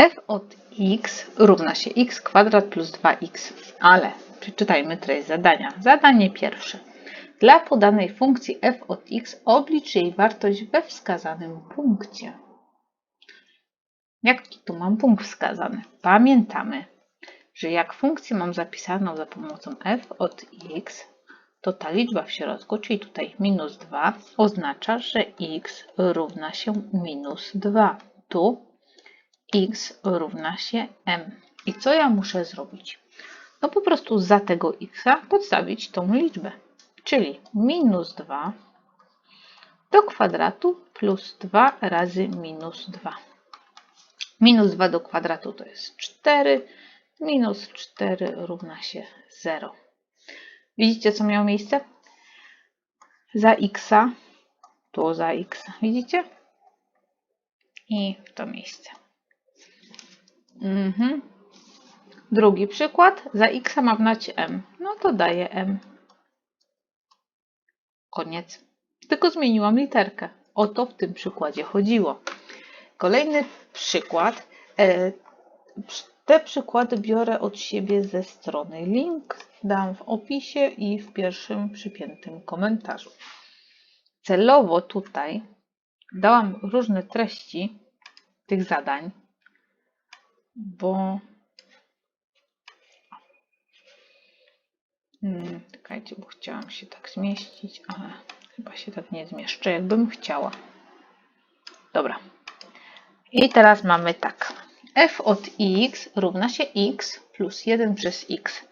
f od x równa się x kwadrat plus 2x. Ale przeczytajmy treść zadania. Zadanie pierwsze. Dla podanej funkcji f od x oblicz jej wartość we wskazanym punkcie. Jak tu mam punkt wskazany? Pamiętamy, że jak funkcję mam zapisaną za pomocą f od x, to ta liczba w środku, czyli tutaj minus 2, oznacza, że x równa się minus 2. Tu x równa się m. I co ja muszę zrobić? No po prostu za tego x podstawić tą liczbę, czyli minus 2 do kwadratu plus 2 razy minus 2. Minus 2 do kwadratu to jest 4, minus 4 równa się 0. Widzicie, co miało miejsce? Za x, tu za x, widzicie? I w to miejsce. Mhm. Drugi przykład. Za x mam dać m. No to daję m. Koniec. Tylko zmieniłam literkę. O to w tym przykładzie chodziło. Kolejny przykład. E, te przykłady biorę od siebie ze strony. Link dam w opisie i w pierwszym przypiętym komentarzu. Celowo tutaj dałam różne treści tych zadań, bo hmm, czekajcie, bo chciałam się tak zmieścić, ale chyba się tak nie zmieszczę, jakbym chciała. Dobra. I teraz mamy tak. f od x równa się x plus 1 przez x.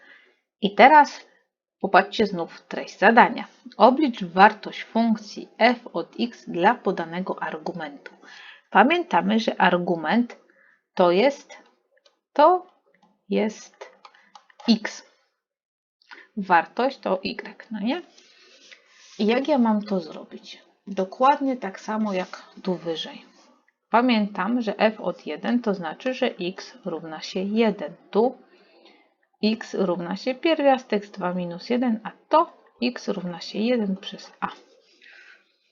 I teraz popatrzcie znów treść zadania. Oblicz wartość funkcji f od x dla podanego argumentu. Pamiętamy, że argument to jest to jest x. Wartość to y, no nie? I jak ja mam to zrobić? Dokładnie tak samo jak tu wyżej. Pamiętam, że f od 1 to znaczy, że x równa się 1. Tu x równa się pierwiastek z 2 minus 1, a to x równa się 1 przez a.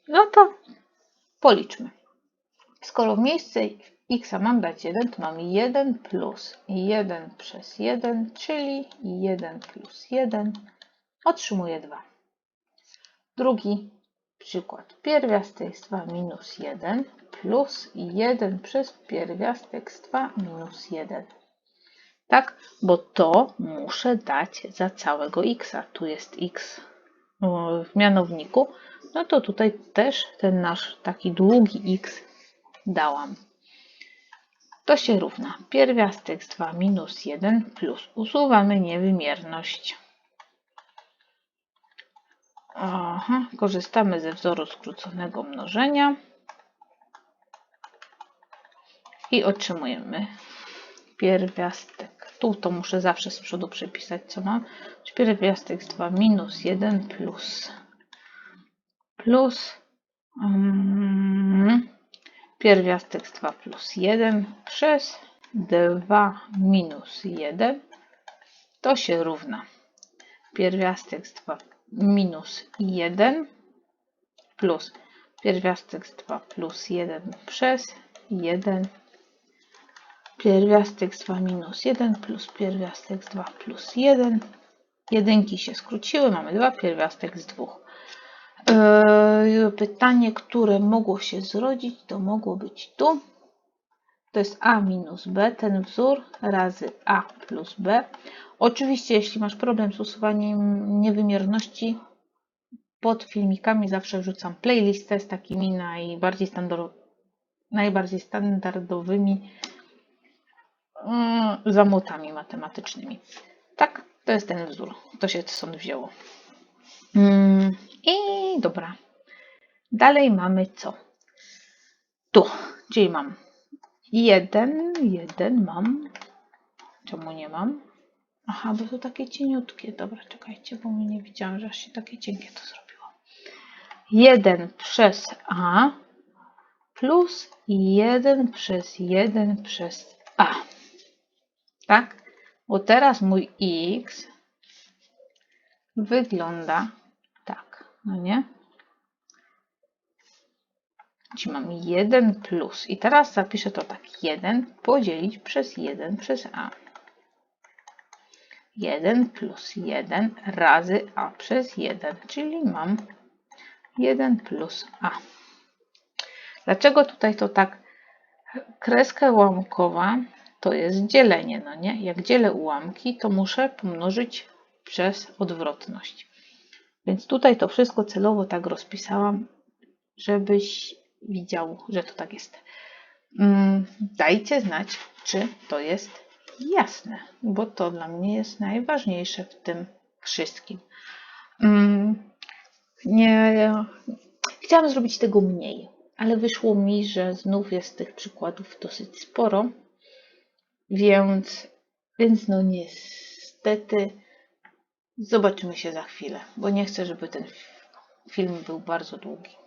No to policzmy. Skoro w miejsce x mam dać 1, to mam 1 plus 1 przez 1, czyli 1 plus 1 otrzymuję 2. Drugi przykład. Pierwiastek z 2 minus 1 plus 1 przez pierwiastek z 2 minus 1. Tak, bo to muszę dać za całego x. Tu jest x w mianowniku, no to tutaj też ten nasz taki długi x dałam. To się równa pierwiastek z 2 minus 1 plus usuwamy niewymierność. Aha, korzystamy ze wzoru skróconego mnożenia i otrzymujemy pierwiastek. Tu to muszę zawsze z przodu przepisać, co mam. Pierwiastek z 2 minus 1 plus plus um, pierwiastek z 2 plus 1 przez 2 minus 1 to się równa. Pierwiastek z 2 minus 1 plus pierwiastek z 2 plus 1 przez 1 pierwiastek z 2 minus 1 plus pierwiastek z 2 plus 1 jedynki się skróciły, mamy 2 pierwiastek z 2 Yy, pytanie, które mogło się zrodzić, to mogło być tu. To jest a minus b, ten wzór razy a plus b. Oczywiście, jeśli masz problem z usuwaniem niewymierności, pod filmikami zawsze wrzucam playlistę z takimi najbardziej, najbardziej standardowymi yy, zamotami matematycznymi. Tak, to jest ten wzór. To się stąd wzięło. Mm, I dobra. Dalej mamy co? Tu, czyli mam jeden, jeden mam. Czemu nie mam? Aha, bo to takie cieniutkie. Dobra, czekajcie, bo mi nie widziałam, że aż się takie cienkie to zrobiło. 1 przez a plus 1 przez 1 przez a. Tak? Bo teraz mój x wygląda no nie? Czyli mam 1 plus. I teraz zapiszę to tak. 1 podzielić przez 1 przez a. 1 plus 1 razy a przez 1, czyli mam 1 plus a. Dlaczego tutaj to tak? Kreska ułamkowa to jest dzielenie, no nie? Jak dzielę ułamki, to muszę pomnożyć przez odwrotność. Więc tutaj to wszystko celowo tak rozpisałam, żebyś widział, że to tak jest. Mm, Dajcie znać, czy to jest jasne, bo to dla mnie jest najważniejsze w tym wszystkim. Mm, Nie, chciałam zrobić tego mniej, ale wyszło mi, że znów jest tych przykładów dosyć sporo, więc, więc no niestety zobaczymy się za chwilę, bo nie chcę, żeby ten film był bardzo długi.